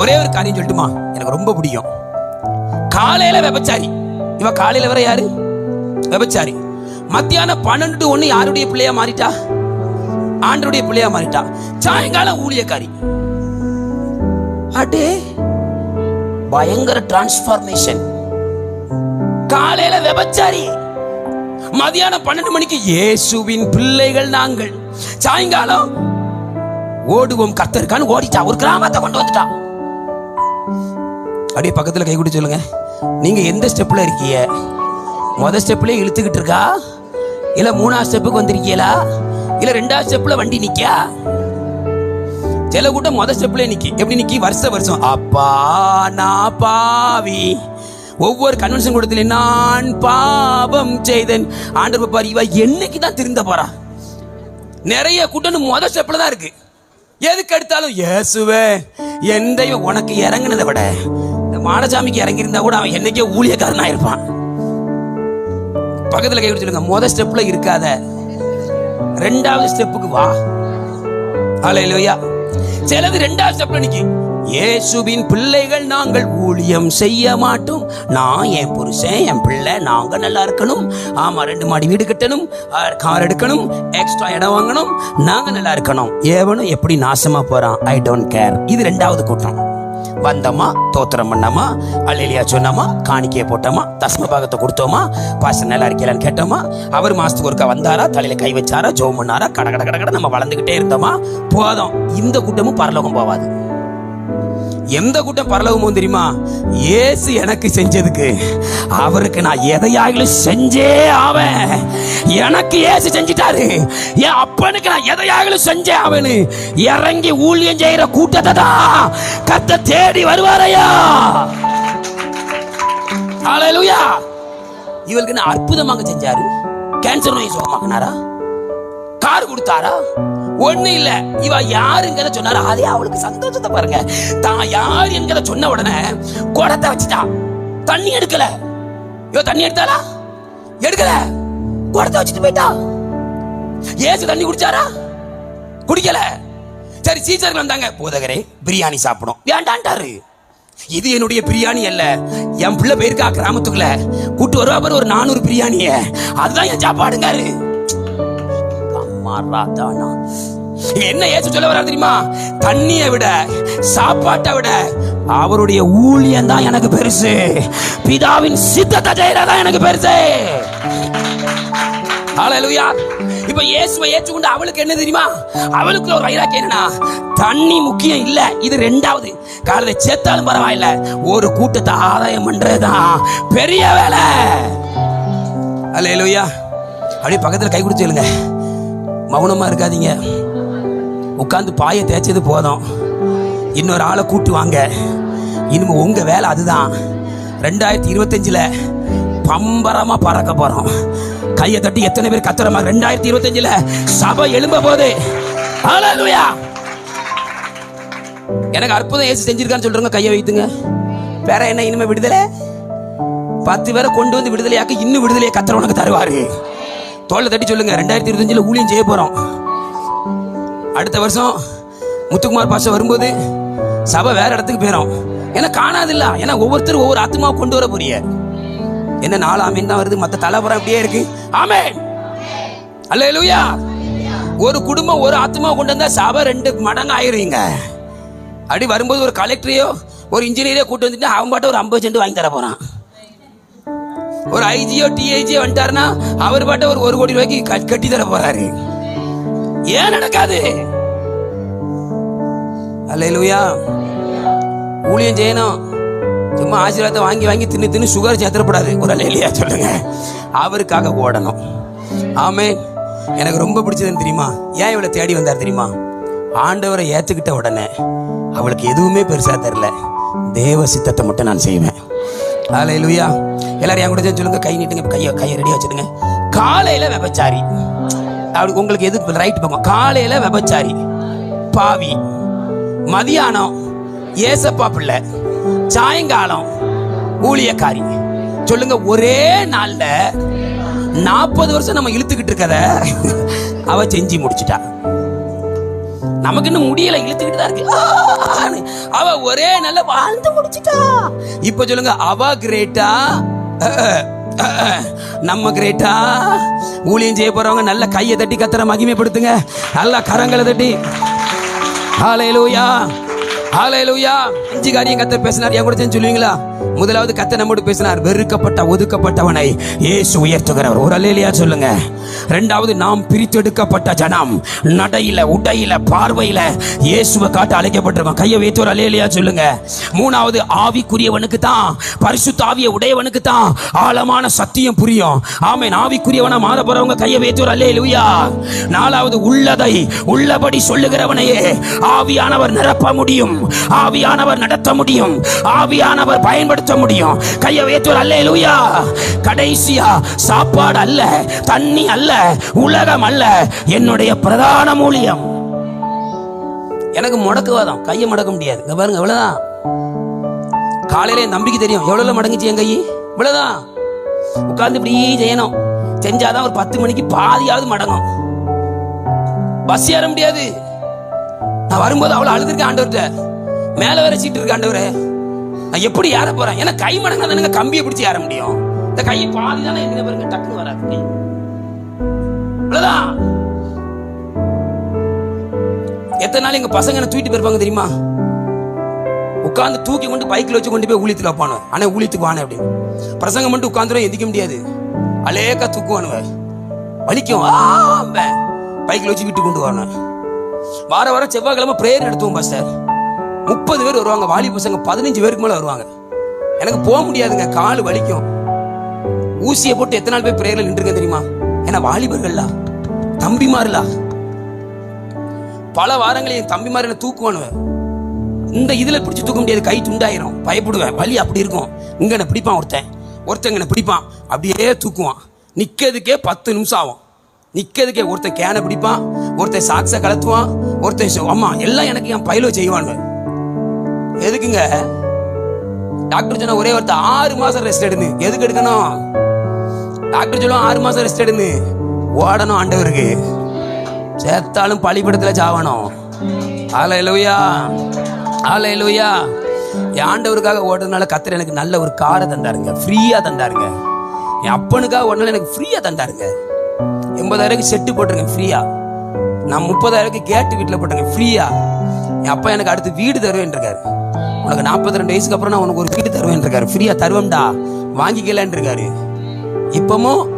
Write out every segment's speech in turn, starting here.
ஒரே ஒரு காரியம் சொல்லட்டுமா? எனக்கு ரொம்ப பிடிக்கும். காலையில விபச்சாரி. இவ காலையில வர யாரு? விபச்சாரி. மத்தியானம் பன்னெண்டு ஒண்ணு யாருடைய பிள்ளையா மாறிட்டா? ஆண்டருடைய பிள்ளையா மாறிட்டா. சாயங்காலம் ஊழியக்காரி. அடே பயங்கர டிரான்ஸ்பார்மேஷன் காலையில விபச்சாரி. மதியானம் பன்னெண்டு மணிக்கு இயேசுவின் பிள்ளைகள் நாங்கள். சாயங்காலம் ஓடுவோம் கத்தருக்கான்னு ஓடிட்டா. ஒரு கிராமத்தை கொண்டு வந்துட்டா. அப்படியே பக்கத்தில் கை கூட்டி சொல்லுங்க. நீங்கள் எந்த ஸ்டெப்பில் இருக்கீங்க? மொதல் ஸ்டெப்லேயே இழுத்துக்கிட்டு இருக்கா? இல்லை மூணாவது ஸ்டெப்புக்கு வந்திருக்கீங்களா? இல்லை ரெண்டாவது ஸ்டெப்பில் வண்டி நிற்கா சில கூட்டம் முத ஸ்டெப்பில் நிற்கி எப்படி நிற்கி வருஷ வருஷம். அப்பா நான் பாவி. ஒவ்வொரு கன்வென்ஷன் கூடத்துல நான் பாவம் செய்தன். ஆண்டர் பாரு இவ என்னைக்கு தான் திருந்த போறா? நிறைய கூட்டம் மொதல் ஸ்டெப்ல தான் இருக்கு. எதுக்கு எடுத்தாலும் இயேசுவே எந்த உனக்கு இறங்குனதை விட மாடசாமிக்கு இறங்கி இருந்தா கூட அவன் என்னைக்கே ஊழியக்காரனா இருப்பான். பக்கத்துல கை சொல்லுங்க மொதல் ஸ்டெப்ல இருக்காத. ரெண்டாவது ஸ்டெப்புக்கு வா. ஹalleluya சிலது ரெண்டாவது ஸ்டெப்ல நிக்கி. இயேசுவின் பிள்ளைகள் நாங்கள் ஊழியம் செய்ய மாட்டோம். நான் என் புருஷன் என் பிள்ளை நாங்க நல்லா இருக்கணும். ஆமா ரெண்டு மாடி வீடு கட்டணும். கார் எடுக்கணும். எக்ஸ்ட்ரா இடம் வாங்கணும். நாங்க நல்லா இருக்கணும். ஏவனும் எப்படி நாசமா போறான்? ஐ டோன்ட் கேர் இது ரெண்டாவது கூட்டம். வந்தோமா தோத்திரம் பண்ணோமா அல்லையா சொன்னோமா காணிக்கையை போட்டோமா தஸ்ம பாகத்தை கொடுத்தோமா பாச நல்லா இருக்கலான்னு கேட்டோமா அவர் மாசத்துக்கு ஒருக்கா வந்தாரா தலையில கை வச்சாரா ஜோம் பண்ணாரா கட கட கட கட நம்ம வளர்ந்துகிட்டே இருந்தோமா? போதும். இந்த கூட்டமும் பரலோகம் போவாது. எந்த கூட்டம் பரலோகமும் தெரியுமா? இயேசு எனக்கு செஞ்சதுக்கு. அவருக்கு நான் எதையாகிலும் செஞ்சே ஆவேன். எனக்கு ஏசு செஞ்சிட்டாரு. என் அப்பனுக்கு நான் எதையாகிலும் செஞ்சே ஆவேன்னு இறங்கி ஊழியம் செய்யற கூட்டத்தை தான் கத்த தேடி வருவாரையா ஹalleluya இவளுக்கு என்ன அற்புதமாக செஞ்சாரு? கேன்சர் நோய் சுகமாக்குனாரா? கார் கொடுத்தாரா? ஒண்ணு இல்ல. இவ யாருங்கிறத சொன்னாரா. அதே அவளுக்கு சந்தோஷத்தை பாருங்க. தான் யார் என்கிறத சொன்ன உடனே குடத்தை வச்சுட்டா. தண்ணி எடுக்கல. இவ தண்ணி எடுத்தாளா? எடுக்கல. குடத்தை வச்சுட்டு போயிட்டா. ஏசு தண்ணி குடிச்சாரா? குடிக்கல. சரி சீசர்கள் வந்தாங்க. போதகரே பிரியாணி சாப்பிடும் வேண்டான்ட்டாரு. இது என்னுடைய பிரியாணி அல்ல. என் பிள்ளை போயிருக்கா கிராமத்துக்குள்ள. கூட்டு வருவா பாரு ஒரு நானூறு பிரியாணிய. அதுதான் என் சாப்பாடுங்காரு. மாறாதானா என்ன ஏசு சொல்ல வர்றாரு தெரியுமா? தண்ணியை விட சாப்பாட்டை விட அவருடைய ஊழியம் தான் எனக்கு பெருசு. பிதாவின் சித்தத்தை தான் எனக்கு பெருசு. ஹalleluya இப்ப இயேசுவை ஏற்றுக்கொண்டு அவளுக்கு என்ன தெரியுமா? அவளுக்கு ஒரு வைராக்கியம் என்னன்னா தண்ணி முக்கியம் இல்ல இது ரெண்டாவது. காலையில சேர்த்தாலும் பரவாயில்ல ஒரு கூட்டத்தை ஆதாயம் பண்றதுதான் பெரிய வேலை. ஹalleluya அப்படியே பக்கத்துல கை கொடுத்து எழுங்க மௌனமாக இருக்காதீங்க. உட்காந்து பாயை தேய்ச்சது போதும். இன்னொரு ஆளை கூட்டு வாங்க. இனிமே உங்கள் வேலை அதுதான். ரெண்டாயிரத்தி இருபத்தஞ்சில் பம்பரமாக பறக்க போகிறோம் கையை தட்டி எத்தனை பேர் கத்துறமா ரெண்டாயிரத்தி இருபத்தஞ்சில் சபை எழும்ப போது எனக்கு அற்புதம் ஏசி செஞ்சிருக்கான்னு சொல்றவங்க கையை வைத்துங்க. வேற என்ன இனிமே விடுதலை? பத்து பேரை கொண்டு வந்து விடுதலையாக்க இன்னும் விடுதலையை கத்துறவனுக்கு உனக்கு தருவாரு. தோலை தட்டி சொல்லுங்க. ரெண்டாயிரத்தி இருபத்தஞ்சில் ஊழியம் செய்ய போகிறோம் அடுத்த வருஷம் முத்துக்குமார் பாஷா வரும்போது சபை வேற இடத்துக்கு போயிடும் ஏன்னா காணாதில்ல. ஏன்னா ஒவ்வொருத்தரும் ஒவ்வொரு ஆத்மாவை கொண்டு வர போறிய என்ன நாலு ஆமீன் தான் வருது. மற்ற தலைப்புறம் அப்படியே இருக்கு. ஆமே அல்லேலூயா. ஒரு குடும்பம் ஒரு ஆத்மா கொண்டு வந்தா சபை ரெண்டு மடங்கு ஆயிருவீங்க. அப்படி வரும்போது ஒரு கலெக்டரையோ ஒரு இன்ஜினியரையோ கூட்டு வந்துட்டு அவன் பாட்ட ஒரு ஐம்பது சென்ட் வாங்கி தர போறான். ஒரு ஐஜியோ டிஐஜியோ வந்துட்டாருன்னா அவர் பாட்ட ஒரு ஒரு கோடி ரூபாய்க்கு கட்- கட்டி தர போறாரு. ஏன் நடக்காது? அல்லேலூயா. ஊழியம் செய்யணும். சும்மா ஆசீர்வாதத்தை வாங்கி வாங்கி தின்னு தின்னு சுகர் சேர்த்துடப்படாது ஒரு அலையிலையா சொல்லுங்க. அவருக்காக ஓடணும். ஆமே எனக்கு ரொம்ப பிடிச்சதுன்னு தெரியுமா? ஏன் இவளை தேடி வந்தார் தெரியுமா? ஆண்டவரை ஏத்துக்கிட்ட உடனே அவளுக்கு எதுவுமே பெருசா தெரில தேவ சித்தத்தை மட்டும் நான் செய்வேன். அல்லேலூயா எல்லாரும் என் கூட சொல்லுங்க. கை நீட்டுங்க. கையை கையை ரெடியாக வச்சுடுங்க. காலையில் விபச்சாரி. அப்படி உங்களுக்கு எது ரைட் பக்கம்? காலையில் விபச்சாரி. பாவி. மதியானம் ஏசப்பா பிள்ளை. சாயங்காலம் ஊழியக்காரி. சொல்லுங்க ஒரே நாளில் நாற்பது வருஷம் நம்ம இழுத்துக்கிட்டு இருக்கத அவ செஞ்சு முடிச்சிட்டா. நமக்கு இன்னும் முடியல இழுத்துக்கிட்டு தான் இருக்கு அவ ஒரே நல்ல வாழ்ந்து முடிச்சிட்டா. இப்ப சொல்லுங்க அவ கிரேட்டா? நம்ம கிரேட்டா? ஊழியம் செய்ய போறவங்க நல்ல கையை தட்டி கத்துற மகிமைப்படுத்துங்க. நல்லா கரங்களை தட்டி. ஹalleluya. ஹalleluya அஞ்சு காரியம் கத்த பேசினார். என் கூட சேர்ந்து சொல்லுவீங்களா? முதலாவது கத்த நம்மோடு பேசினார். வெறுக்கப்பட்ட ஒதுக்கப்பட்டவனை இயேசு உயர்த்துகிறவர். ஒரு அல்லேலியா சொல்லுங்க. ரெண்டாவது நாம் பிரித்தெடுக்கப்பட்ட ஜனம். நடையில உடையில பார்வையில இயேசுவை காட்ட அழைக்கப்பட்டிருக்கோம். கையை வைத்து ஒரு அல்லேலியா சொல்லுங்க. மூணாவது ஆவிக்குரியவனுக்கு தான் பரிசுத்த ஆவிய உடையவனுக்கு தான் ஆழமான சத்தியம் புரியும். ஆமை ஆவிக்குரியவனா மாற போறவங்க கையை வைத்து ஒரு அல்லேலூயா. நாலாவது உள்ளதை உள்ளபடி சொல்லுகிறவனையே ஆவியானவர் நிரப்ப முடியும். ஆவியானவர் நடத்த முடியும். ஆவியானவர் பயன்படுத்த முடியும். கையை வைத்து அல்ல அல்லேலூயா. கடைசியா சாப்பாடு அல்ல தண்ணி அல்ல உலகம் அல்ல என்னுடைய பிரதான மூலியம். எனக்கு முடக்குவாதம் கையை மடக்க முடியாது. இங்க பாருங்க இவ்வளவுதான். காலையில என் நம்பிக்கை தெரியும். எவ்வளவு மடங்குச்சு என் கை? இவ்வளவுதான். உட்கார்ந்து இப்படி செய்யணும் செஞ்சாதான் ஒரு பத்து மணிக்கு பாதியாவது மடங்கும். பஸ் ஏற முடியாது. நான் வரும்போது அவ்வளவு அழுதுருக்கேன் ஆண்டவர்கிட்ட. மேல வேற சீட்டு இருக்காண்டவரே நான் எப்படி ஏற போறேன் ஏன்னா கை மடங்கா தானே கம்பியை பிடிச்சி ஏற முடியும் இந்த கை பாதி தானே என்ன பாருங்க டக்குன்னு வராது கை. எத்தனை நாள் எங்க பசங்க என்ன தூக்கிட்டு போயிருப்பாங்க தெரியுமா உட்காந்து தூக்கி கொண்டு பைக்கில் வச்சு கொண்டு போய் ஊழியத்தில் வைப்பானு ஆனா ஊழியத்துக்கு வானே அப்படின்னு பிரசங்கம் மட்டும் உட்காந்துரும் எந்திக்க முடியாது அலேக்கா தூக்குவானுவ வலிக்கும் பைக்கில் வச்சு விட்டு கொண்டு வரணும் வார வாரம் செவ்வாய்க்கிழமை பிரேயர் நடத்துவோம் பாஸ்டர் முப்பது பேர் வருவாங்க. வாலி பசங்க பதினஞ்சு பேருக்கு மேலே வருவாங்க. எனக்கு போக முடியாதுங்க. கால் வலிக்கும். ஊசியை போட்டு எத்தனை நாள் போய் பிரேயர்ல நின்றுருக்கேன் தெரியுமா? ஏன்னா வாலிபர்கள்லா தம்பிமாருலா பல வாரங்களில் என் தம்பிமார் என்ன தூக்குவானுவேன் இந்த இதில் பிடிச்சி தூக்க முடியாது. கை துண்டாயிரும். பயப்படுவேன். வலி அப்படி இருக்கும். இங்க என்ன பிடிப்பான் ஒருத்தன். ஒருத்தன் என்ன பிடிப்பான். அப்படியே தூக்குவான். நிற்கிறதுக்கே பத்து நிமிஷம் ஆகும். நிற்கிறதுக்கே ஒருத்தன் கேனை பிடிப்பான். ஒருத்தன் சாக்ஸை கலத்துவான் ஒருத்தன் அம்மா எல்லாம் எனக்கு என் பயிலோ செய்வான் எதுக்குங்க? டாக்டர் சொன்ன ஒரே ஒருத்தர் ஆறு மாசம் ரெஸ்ட் எடுன்னு. எதுக்கு எடுக்கணும்? டாக்டர் சொல்லுவோம் ஆறு மாசம் ரெஸ்ட் எடுன்னு. ஓடணும் ஆண்டவருக்கு. சேர்த்தாலும் பழிப்படத்தில் சாவணும். ஆலையிலுயா ஆலையிலுயா என் ஆண்டவருக்காக ஓடுறதுனால கத்திர எனக்கு நல்ல ஒரு காரை தந்தாருங்க. ஃப்ரீயாக தந்தாருங்க. என் அப்பனுக்காக ஓடுனால எனக்கு ஃப்ரீயாக தந்தாருங்க. எண்பதாயிரம் செட்டு போட்டிருக்கேன் ஃப்ரீயாக நான் முப்பதாயிரம் கேட்டு வீட்டில் போட்டிருக்கேன் ஃப்ரீயாக என் அப்பா எனக்கு அடுத்து வீடு தருவேன் இருக்காரு உனக்கு நாற்பத்தி ரெண்டு வயசுக்கு அப்புறம் நான் உனக்கு ஒரு வீடு தருவேன் இருக்காரு. ஃப்ரீயா தருவேன்டா. வாங்கிக்கலான் இருக்காரு. இப்பமும்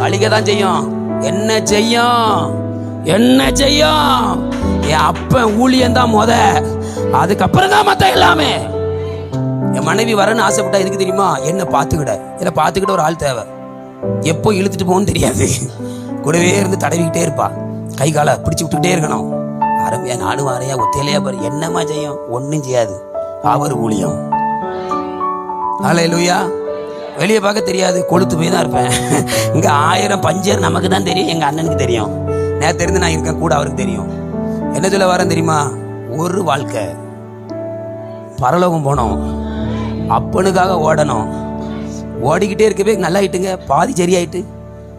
அழிக்க தான் செய்யும். என்ன செய்யும்? என்ன செய்யும்? என் அப்ப ஊழியம் தான் முத. அதுக்கப்புறம் தான் மத்த எல்லாமே. என் மனைவி வரன்னு ஆசைப்பட்டா எதுக்கு தெரியுமா? என்ன பார்த்துக்கிட. இதை பார்த்துக்கிட்ட ஒரு ஆள் தேவை. எப்போ இழுத்துட்டு போகணும்னு தெரியாது. கூடவே இருந்து தடவிக்கிட்டே இருப்பா. கை காலை பிடிச்சி விட்டுக்கிட்டே இருக்கணும். அருமையா நானும் வாரையா ஒத்தையிலையா பாரு. என்னம்மா செய்யும்? ஒன்றும் செய்யாது. அவர் ஊழியம். லூயா வெளியே பார்க்க தெரியாது கொளுத்து போய் தான் இருப்பேன். இங்கே ஆயிரம் பஞ்சர் நமக்கு தான் தெரியும் எங்கள் அண்ணனுக்கு தெரியும். நேற்று இருந்து நான் இருக்கேன் கூட அவருக்கு தெரியும். என்ன சொல்ல வரேன் தெரியுமா? ஒரு வாழ்க்கை. பரலோகம் போனோம். அப்பனுக்காக ஓடணும். ஓடிக்கிட்டே இருக்கவே நல்லா ஆயிட்டுங்க பாதி சரியாயிட்டு.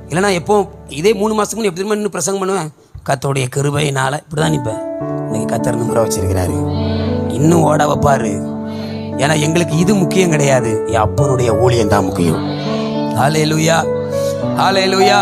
இல்லைனா எப்போ இதே மூணு மாதத்துக்கு எப்படி திரும்ப இன்னும் பிரசங்கம் பண்ணுவேன்? கத்தோடைய கிருபையினால இப்படிதான் நிற்பேன். இன்னைக்கு கத்தர் நம்பரை வச்சிருக்கிறாரு. இன்னும் ஓட வைப்பாரு. ஏன்னா எங்களுக்கு இது முக்கியம் கிடையாது. என் அப்பனுடைய ஊழியம் தான் முக்கியம். ஹாலே லூயா ஹாலே லூயா